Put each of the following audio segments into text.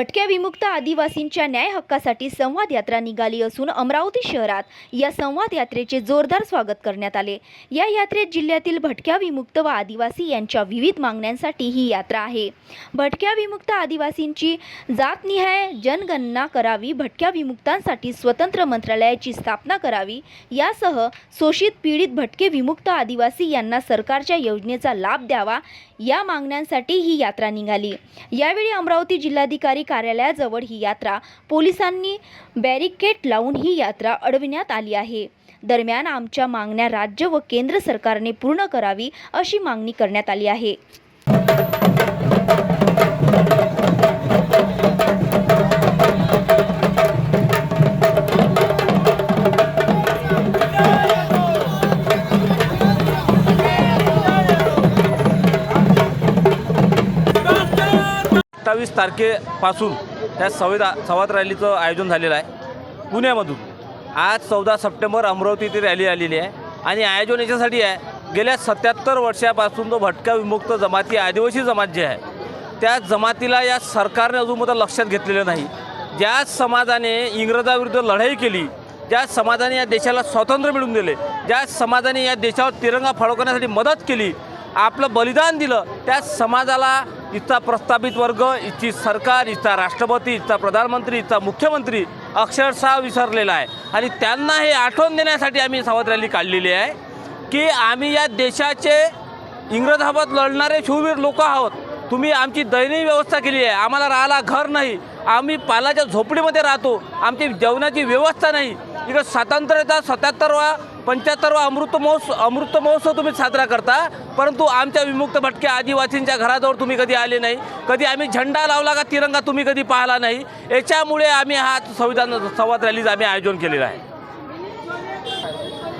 भटक्या विमुक्त आदिवासींच्या न्याय हक्कासाठी संवाद यात्रा निघाली असून अमरावती शहरात या संवाद यात्रेचे जोरदार स्वागत करण्यात आले. या यात्रेत जिल्ह्यातील भटक्या विमुक्त व आदिवासी यांच्या विविध मागण्यांसाठी ही यात्रा आहे. भटक्या विमुक्त आदिवासींची जातनिहाय जनगणना करावी भटक्या विमुक्तांसाठी स्वतंत्र मंत्रालयाची स्थापना करावी यासह शोषित पीडित भटके विमुक्त आदिवासी यांना सरकारच्या योजनेचा लाभ द्यावा या मागण्यांसाठी ही यात्रा निघाली. यावेळी अमरावती जिल्हाधिकारी कार्यालयाजवळ ही यात्रा पोलिसांनी बॅरिकेड लावून ही यात्रा अडविण्यात आली आहे. दरम्यान आमच्या मागण्या राज्य व केंद्र सरकारने पूर्ण करावी अशी मागणी करण्यात आली आहे. सत्तावीस तारखेपासून त्या संविधा संवाद रॅलीचं आयोजन झालेलं आहे. पुण्यामधून. आज चौदा सप्टेंबर अमरावती इथे रॅली आलेली आहे. आणि आयोजन याच्यासाठी आहे गेल्या सत्याहत्तर वर्षापासून जो भटका विमुक्त जमाती आदिवासी जमात जी आहे त्या जमातीला या सरकारने अजून लक्षात घेतलेलं नाही. ज्या समाजाने इंग्रजाविरुद्ध लढाई केली ज्या समाजाने या देशाला स्वातंत्र्य मिळवून दिले ज्या समाजाने या देशावर तिरंगा फडकवण्यासाठी मदत केली आपलं बलिदान दिलं त्या समाजाला इथचा प्रस्थापित वर्ग इथची सरकार इथचा राष्ट्रपती इथचा प्रधानमंत्री इथचा मुख्यमंत्री अक्षरशः विसरलेला आहे. आणि त्यांना हे आठवण देण्यासाठी आम्ही सावध रॅली काढलेली आहे की आम्ही या देशाचे इंग्रजाबाबत लढणारे शूरवीर लोक आहोत. तुम्ही आमची दयनीय व्यवस्था केली आहे. आम्हाला राहायला घर नाही. आम्ही पालाच्या झोपडीमध्ये राहतो. आमची जेवणाची व्यवस्था नाही. इकडं स्वातंत्र्याचा सत्याहत्तरवा पंच्याहत्तरवा अमृत महोत्सव अमृत महोत्सव तुम्ही साजरा करता परंतु आमच्या विमुक्त भटक्या आदिवासींच्या घराजवळ तुम्ही कधी आले नाही कधी आम्ही झेंडा लावला का तिरंगा तुम्ही कधी पाहिला नाही याच्यामुळे आम्ही हा संविधान संवाद रॅलीज आम्ही आयोजन केलेलं आहे.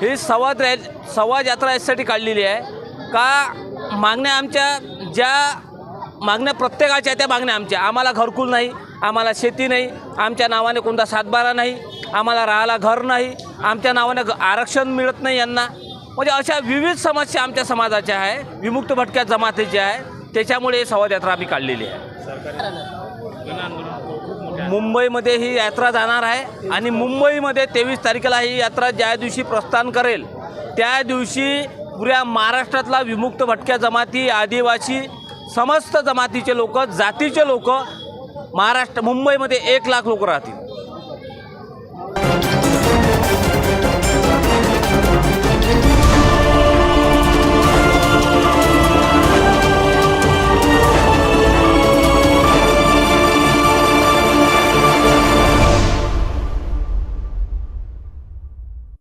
ही संवाद रॅ संवाद यात्रा यासाठी काढलेली आहे का मागण्या आमच्या ज्या मागण्या प्रत्येकाच्या त्या मागण्या आमच्या. आम्हाला घरकुल नाही आम्हाला शेती नाही आमच्या नावाने कोणता सातबारा नाही आम्हाला राहायला घर नाही. आमच्या नावाने आरक्षण मिळत नाही यांना. म्हणजे अशा विविध समस्या आमच्या समाजाच्या आहे. विमुक्त भटक्या जमातीच्या आहे. त्याच्यामुळे ही संवाद यात्रा आम्ही काढलेली आहे. मुंबईमध्ये ही यात्रा जाणार आहे. आणि मुंबईमध्ये तेवीस तारखेला ही यात्रा ज्या दिवशी प्रस्थान करेल त्या दिवशी पुऱ्या महाराष्ट्रातला विमुक्त भटक्या जमाती आदिवासी समस्त जमातीचे लोक जातीचे लोक महाराष्ट्र मुंबईमध्ये एक लाख लोक राहतील.